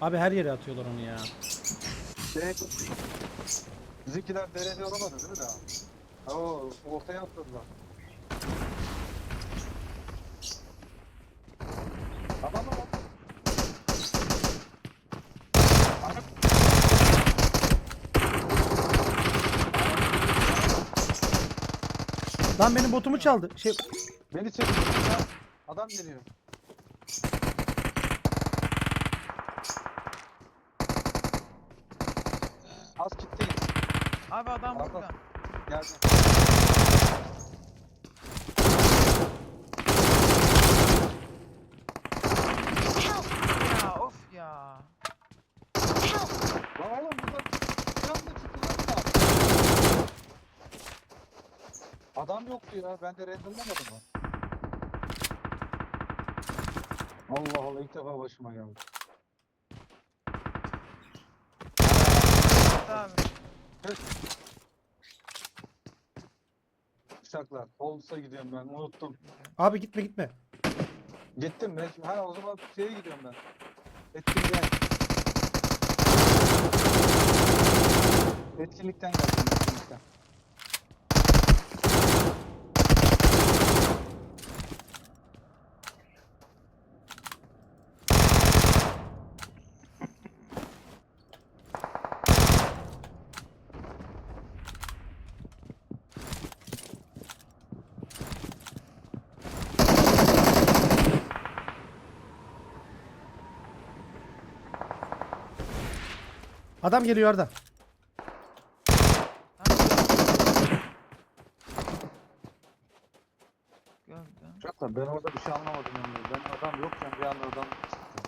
Abi her yere atıyorlar onu ya. Şey, bizimkiler derece olamadı değil mi daha? Oo, ortaya atladılar. Adamlar bak. Lan benim botumu çaldı. Şey Beni çekin. Adam geliyor. Az kitleyin. Abi adam Arda. burada. Geldi. Ya of ya. Lan oğlum burada bir anda çıktı lan ya. Adam yoktu ya. Ben de renderlamadım mı? Allah Allah ilk defa başıma geldi. Abi. Bıçaklar. Olsa gidiyorum ben. Unuttum. abi gitme gitme. Gittim ben. Ha o zaman şeye gidiyorum ben. Etkinliğe. Etkinlikten geldim. Etkinlikten. Adam geliyor Arda. Gördüm. Bıçaklar ben orada bir şey anlamadım yani. Ben adam yokken bir anda adam çıktı.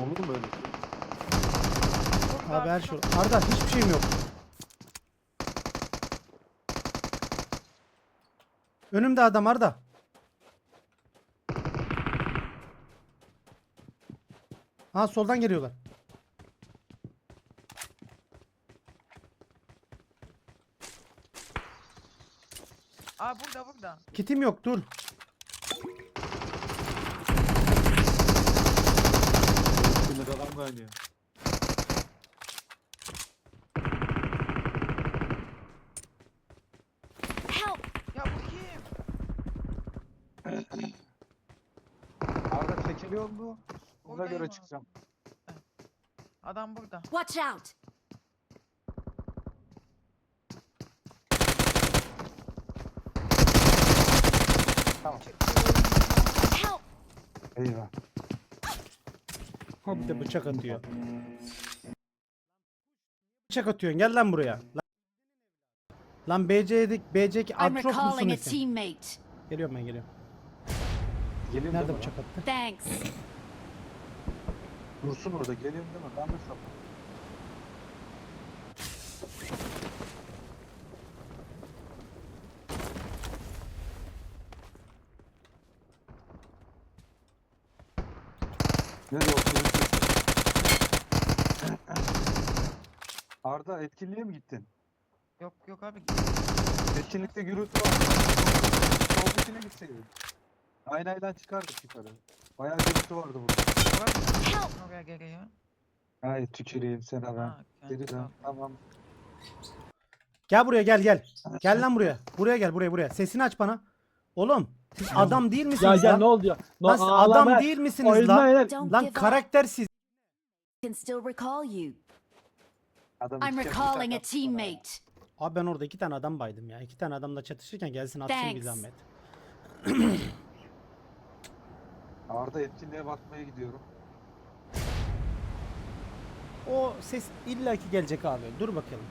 Olur mu böyle şey? Abi her şey. Arda hiçbir şeyim yok. Önümde adam Arda. Ha soldan geliyorlar. Aa burada burada. Kitim yok dur. Şimdi adam kaynıyor. Ya bu kim? Arda çekiliyor mu? Ona Buradayım göre abi. çıkacağım. Adam burada. Watch out! Tamam. Help! Eyvah. Ha bir de bıçak atıyor. Bıçak atıyorsun gel lan buraya. Lan, lan BC'dik BC'ki I'm Atrox musun recalling a nesin? teammate. Geliyorum ben geliyorum. Geliyorum Nerede değil mi bıçak attı? Thanks. lan? Dursun orada. Geliyorum değil mi? Ben de sapım. Nereye oturuyorsun? Arda etkinliğe mi gittin? Yok yok abi. Etkinlikte gürültü var. Soldakine gitseydin. Aynaydan çıkardık yukarı. Bayağı gürültü vardı burada. Help! Oraya geliyor. Hayır tüküreyim sana ben. Ha, kendi Geri dön. kaldı. Tamam. Gel buraya gel gel. Gel lan buraya. Buraya gel buraya buraya. Sesini aç bana. Oğlum siz adam değil misiniz Gel gel lan? ne oldu ya? No, Lan siz ağlama. adam değil misiniz Oyundan lan? helal. Don't Lan give up. karaktersiz. Can still recall you. Adam I'm recalling a teammate. Abi ben orada iki tane adam baydım ya. İki tane adamla çatışırken gelsin atsın bir Thanks. zahmet. Arda etkinliğe bakmaya gidiyorum. O ses illaki gelecek abi. Dur bakalım.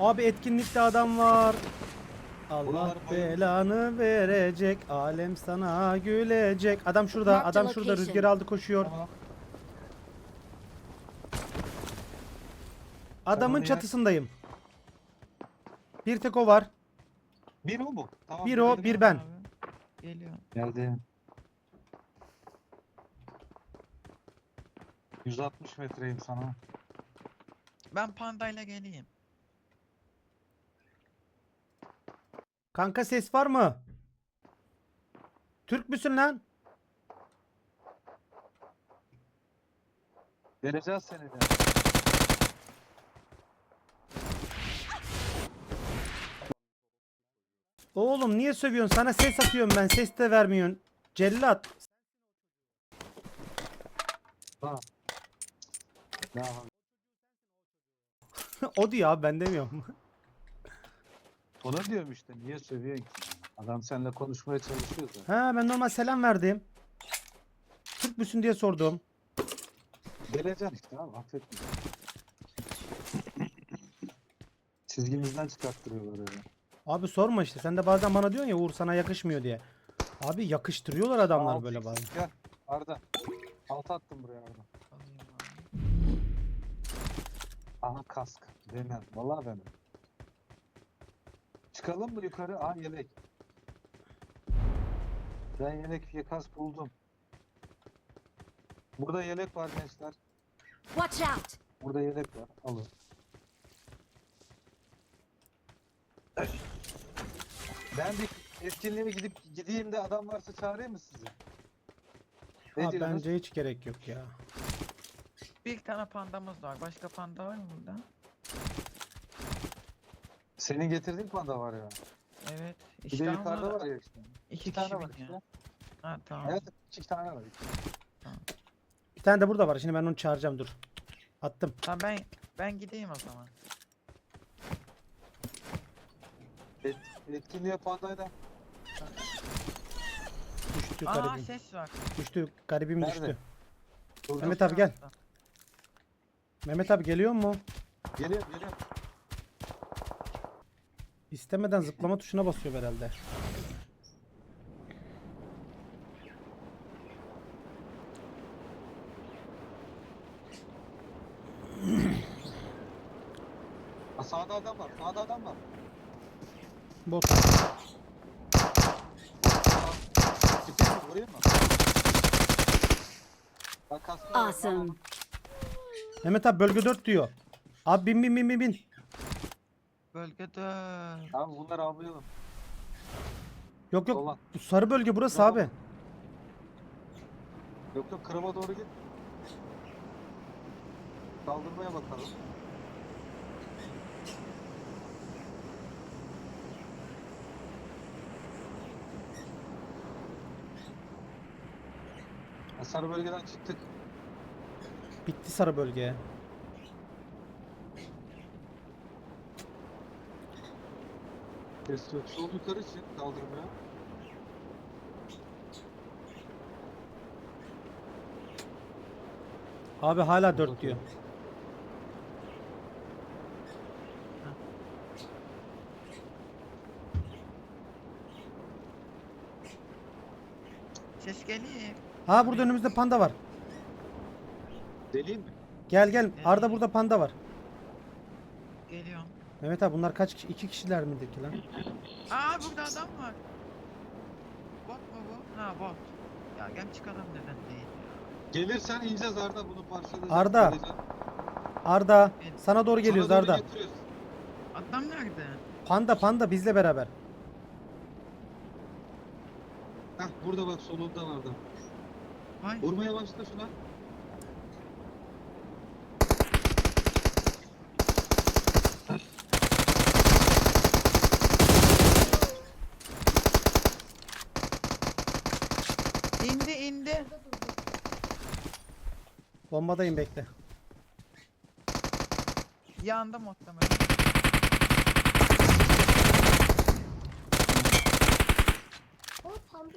Abi etkinlikte adam var. Allah belanı verecek. Alem sana gülecek. Adam şurada. Adam şurada location. rüzgar aldı koşuyor. Tamam. Adamın çatısındayım. Bir tek o var. Bir o mu? Tamam. Bir o, bir ben. Abi. Geliyor. Geldi. 160 metreyim sana. Ben pandayla geleyim. Kanka ses var mı? Türk müsün lan? Vereceğiz seni de. Oğlum niye sövüyorsun? Sana ses atıyorum ben. Ses de vermiyorsun. Cellat. Ya o diyor abi ben demiyorum. Ona diyorum işte niye sövüyorsun ki? Adam seninle konuşmaya çalışıyor zaten. ha ben normal selam verdim. Türk müsün diye sordum. Geleceksin işte abi affetme. Çizgimizden çıkarttırıyorlar öyle. Abi sorma işte. Sen de bazen bana diyorsun ya Uğur sana yakışmıyor diye. Abi yakıştırıyorlar adamlar böyle bazen. Gel Arda. Alt attım buraya Arda. Aha kask. Demem. Vallahi demem. Çıkalım mı yukarı? Aa yelek. Ben yelek ve kask buldum. Burada yelek var gençler. Watch out! Burada yelek var. Alın. Ben bir etkinliğe gidip gideyim de adam varsa çağırayım mı sizi? Ne Abi diyorsunuz? bence hiç gerek yok ya. Bir tane pandamız var. Başka panda var mı burada? Senin getirdiğin panda var ya. Evet. Bir İşte de yukarıda var ya işte. iki, İki kişi tane var biniyor. işte. Ha tamam. Evet iki tane var. Bir tane de burada var. Şimdi ben onu çağıracağım dur. Attım. Tamam ben ben gideyim o zaman. Et, etkinliğe pandayla. Düştü Aa garibim. ses var. Düştü. Garibim Nerede? düştü. Dur, Mehmet abi gel. Mehmet abi geliyor mu? Geliyorum geliyorum. İstemeden zıplama tuşuna basıyor herhalde. Ha, sağda adam var. Sağda adam var. Bot. Bak kaskı var. Awesome. Mehmet abi bölge 4 diyor. Abi bin bin bin bin bin. Bölgede. Abi bunları avlayalım. Yok yok. Dolan. Bu sarı bölge burası Tamam. abi. Yok yok kırıma doğru git. Kaldırmaya bakalım. Ha, Sarı bölgeden çıktık. Bitti sarı bölge. Ses yok. Sol yukarı çık kaldırmaya. Abi hala 4 diyor. Ses geliyor. Ha burada önümüzde panda var. Deliyim mi? Gel gel. Arda burada panda var. Geliyorum. Mehmet abi bunlar kaç kişi? 2 kişiler midir ki lan? Aa burada adam var. Bot mu bu? Ha bot. Ya gel çıkalım neden değil ya. Gelirsen ineceğiz Arda bunu parçalayacağız. Arda. geleceğiz. Arda sana doğru geliyoruz Sana doğru Arda. getiriyoruz. Adam nerede? Panda panda bizle beraber. Heh burada bak solundan Arda. Vay. Vurmaya başla şuna. Bombadayım bekle. Yandı muhtemelen.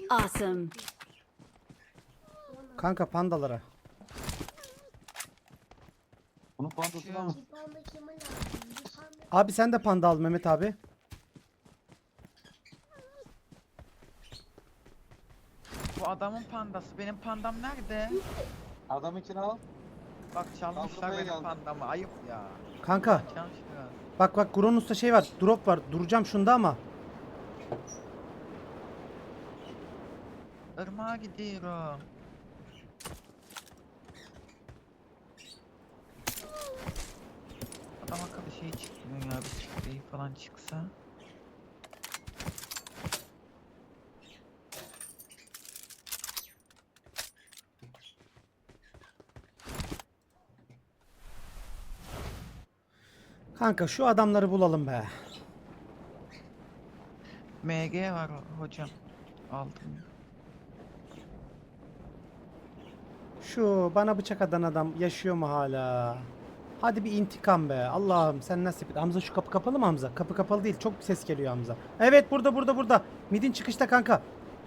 Awesome. Kanka pandalara. Bunun pandasını al. Abi sen de panda al Mehmet abi. Bu adamın pandası. Benim pandam nerede? Adamınkini al. Bak çalmışlar Kaldırmaya benim geldim. pandamı. Ayıp ya. Kanka Çalmış biraz. bak bak Gronus'ta şey var. Drop var. Duracağım şunda ama. Irmağa gidiyorum. Adam akıllı şey çıkmıyor ya. Bir sprey falan çıksa. Kanka şu adamları bulalım be. MG var hocam. Aldım. Şu bana bıçak atan adam yaşıyor mu hala? Hadi bir intikam be. Allah'ım sen nasip et. Hamza şu kapı kapalı mı Hamza? Kapı kapalı değil. Çok ses geliyor Hamza. Evet burada burada burada. Midin çıkışta kanka.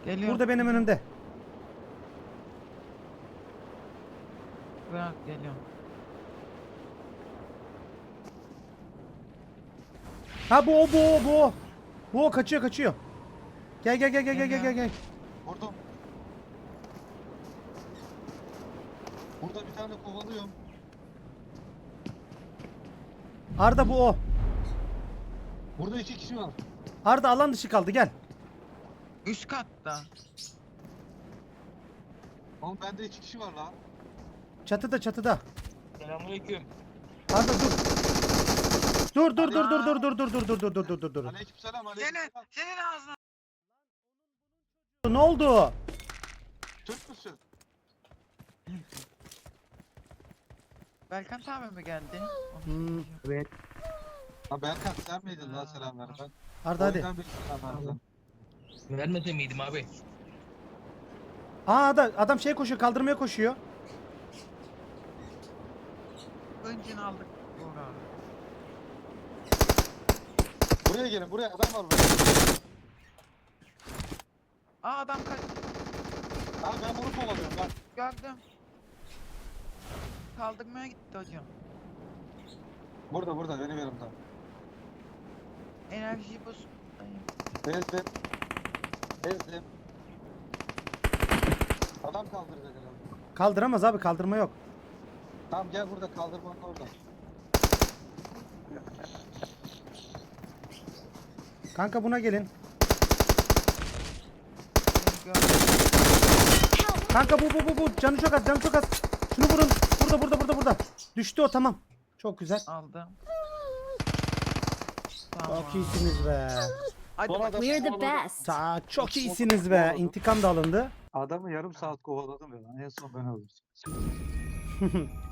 Geliyor. Burada benim önümde. Bırak geliyorum. Ha bu o bu o bu o. Bu o kaçıyor kaçıyor. Gel gel gel gel gel gel gel. gel. Vurdum. Burada bir tane kovalıyorum. Arda bu o. Burada iki kişi var. Arda alan dışı kaldı gel. Üst katta. Oğlum bende iki kişi var lan. Çatıda çatıda. Selamünaleyküm. Arda dur. Dur dur dur dur dur dur dur dur dur dur dur dur dur dur. Aleykümselam Senin, aleykümselam. senin ağzına. Ne oldu? Türk müsün? Berkant abi mi geldi? Hmm. söyleyeceğim. Ha Berkan sen miydin lan selam ver. Ben Arda hadi. oyundan bir selam verdim. Vermese miydim abi? Aa adam, adam şey koşuyor kaldırmaya koşuyor. Öncünü aldık. Doğru abi. Buraya gelin buraya adam var burada. Aa adam kaç. Ha ben bunu kovalıyorum bak. Gördüm. Kaldırmaya gitti hocam. Burada burada benim yanımda. Enerjiyi buz. Ay, Ezdim. Ezdim. Adam kaldıracak herhalde. Kaldıramaz abi kaldırma yok. Tamam gel burada kaldırmanın orada. Kanka buna gelin. Kanka bu bu bu bu canı çok az canı çok az. Şunu vurun. Burada burada burada burada. Düştü o tamam. Çok güzel. Aldım. Tamam. Çok iyisiniz be. Hadi We're the best. Ta çok iyisiniz be. İntikam da alındı. Adamı yarım saat kovaladım ya. En son ben öldüm.